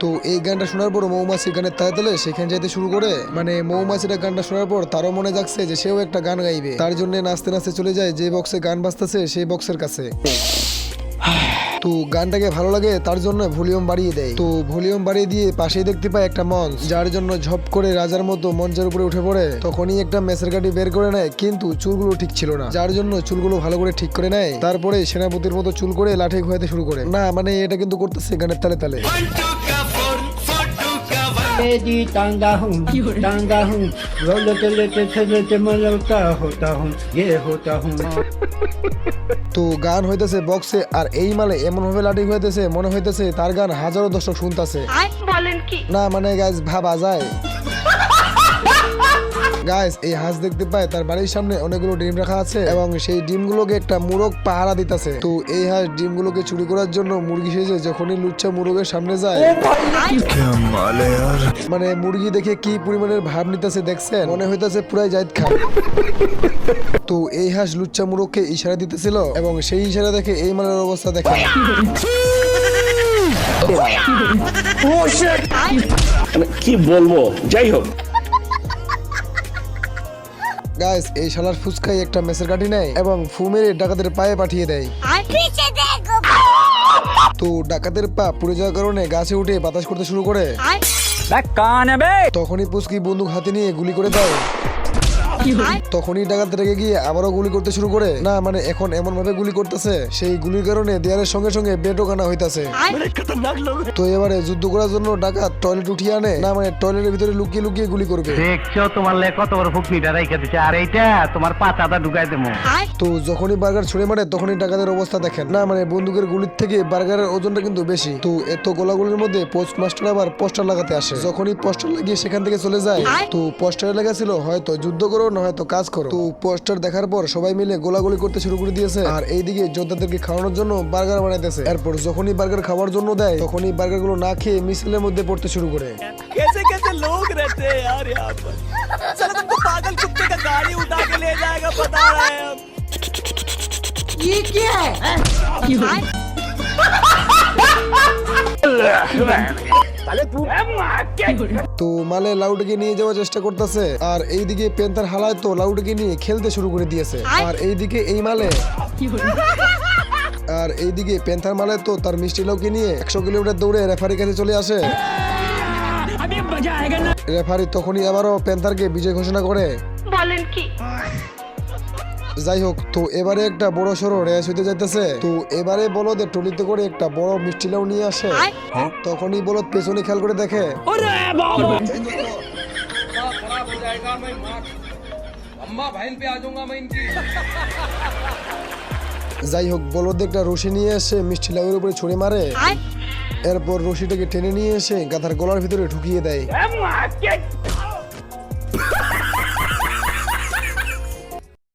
তো এই গানটা শোনার পর মৌমাছি গানের তালে তালে, সেখানে যেতে শুরু করে। মানে মৌমাছিটা গানটা শোনার পর তারও মনে যাচ্ছে যে সেও একটা গান গাইবে। তার জন্য নাচতে নাচতে চলে যায় যে বক্সে গান বাজতেছে সেই বক্সের কাছে। তো গানটাকে ভালো লাগে, তার জন্য ভলিউম বাড়িয়ে দেয়। তো ভলিউম বাড়িয়ে দিয়ে পাশেই দেখতে পায় একটা মঞ্চ, যার জন্য ঝপ করে রাজার মতো মঞ্চের উপরে উঠে পড়ে। তখনই একটা মেসের কাঠি বের করে নেয়, কিন্তু চুলগুলো ঠিক ছিল না। যার জন্য চুলগুলো ভালো করে ঠিক করে নেয়। তারপরে সেনাপতির মতো চুল করে লাঠি ঘোয়াতে শুরু করে। না মানে এটা কিন্তু করতেছে গানের তালে তালে। तेरी टांगा हूँ टांगा हूँ लेते लेते लेते मलता होता हूँ ये होता हूँ তো গান হইতেছে বক্সে আর এই মালে এমন ভাবে লাঠি হইতেছে মনে হইতেছে তার গান হাজারো দর্শক শুনতাছে বলেন কি না মানে গাইজ ভাবা যায় গাইস এই হাঁস দেখতে পায় তার বাড়ির সামনে অনেকগুলো ডিম রাখা আছে এবং সেই ডিমগুলোকে একটা মুরগ পাহারা দিতেছে তো এই হাঁস ডিমগুলোকে চুরি করার জন্য মুরগি সেজে যখনই লুচ্চা মুরগের সামনে যায় মানে মুরগি দেখে কি পরিমাণের ভাব নিতেছে দেখছেন? মনে হইতেছে পুরাই জায়দ খান। তো এই হাঁস লুচ্চা মুরগকে ইশারা দিতেছিল এবং সেই ইশারা দেখে এই মালের অবস্থা দেখে। মানে কি বলব? যাই হোক। গাইস এই শালার ফুচকাই একটা মেসের কাঠি নেয় এবং ফু মেরে ডাকাতের পায়ে পাঠিয়ে দেয়। তো ডাকাতের পা পুড়ে যাওয়ার কারণে গাছে উঠে বাতাস করতে শুরু করে। তখনই পুস্কি বন্দুক হাতে নিয়ে গুলি করে দেয়। তখনই ডাকাত রেগে গিয়ে আবারও গুলি করতে শুরু করে। না মানে এখন এমন ভাবে গুলি করতেছে সেই গুলির কারণে দেয়ালের সঙ্গে সঙ্গে বেডও কানা হইতাছে। তো এবারে যুদ্ধ করার জন্য ডাকাত টয়লেট উঠিয়ে আনে। না মানে টয়লেটের ভিতরে লুকিয়ে লুকিয়ে গুলি করবে। দেখছ তোমার লে কত বড় ফুকনিটা রেখে দিচ্ছে আর এইটা তোমার পাতাটা ঢুকাই দেবো। তো যখনই বার্গার ছুড়ে মারে তখনই ডাকাতের অবস্থা দেখেন। না মানে বন্দুকের গুলির থেকে বার্গারের ওজনটা কিন্তু বেশি। তো এত গোলাগুলির মধ্যে পোস্ট মাস্টার আবার পোস্টার লাগাতে আসে। যখনই পোস্টার লাগিয়ে সেখান থেকে চলে যায় তো পোস্টারে লেখা ছিল হয়তো যুদ্ধ করো না হয়তো কাজ করো তো পোস্টার দেখার পর সবাই মিলে গোলাগুলি করতে শুরু করে দিয়েছে আর এইদিকে যোদ্ধাদেরকে খাওয়ানোর জন্য বার্গার বানাইতেছে এরপর যখনই বার্গার খাওয়ার জন্য দেয় তখনই বার্গার গুলো না খেয়ে মিছিলের মধ্যে পড়তে শুরু করে कैसे कैसे लोग रहते हैं यार यहाँ पर चलो तुमको पागल कुत्ते का गाड़ी उठा के ले जाएगा बता रहे हैं हम তো মালে লাউডকে নিয়ে যাওয়ার চেষ্টা করতেছে আর এইদিকে পেন্তার হালায় তো লাউডকে নিয়ে খেলতে শুরু করে দিয়েছে। আর এইদিকে এই মালে আর এইদিকে পেন্থার মালে তো তার মিষ্টি লাউকে নিয়ে একশো কিলোমিটার দৌড়ে রেফারির কাছে চলে আসে। রেফারি তখনই আবারও পেন্থারকে বিজয় ঘোষণা করে। বলেন কি? যাই হোক তো এবারে একটা বড় সড়ো রেস হইতে যাইতেছে। তো এবারে বলদের টলিতে করে একটা বড় মিষ্টি লাউ নিয়ে আসে। তখনই বলদ পেছনে খেয়াল করে দেখে। যাই হোক বলদ একটা রশি নিয়ে এসে মিষ্টি লাউয়ের উপরে ছুঁড়ে মারে। এরপর রশিটাকে টেনে নিয়ে এসে গাধার গলার ভিতরে ঢুকিয়ে দেয়।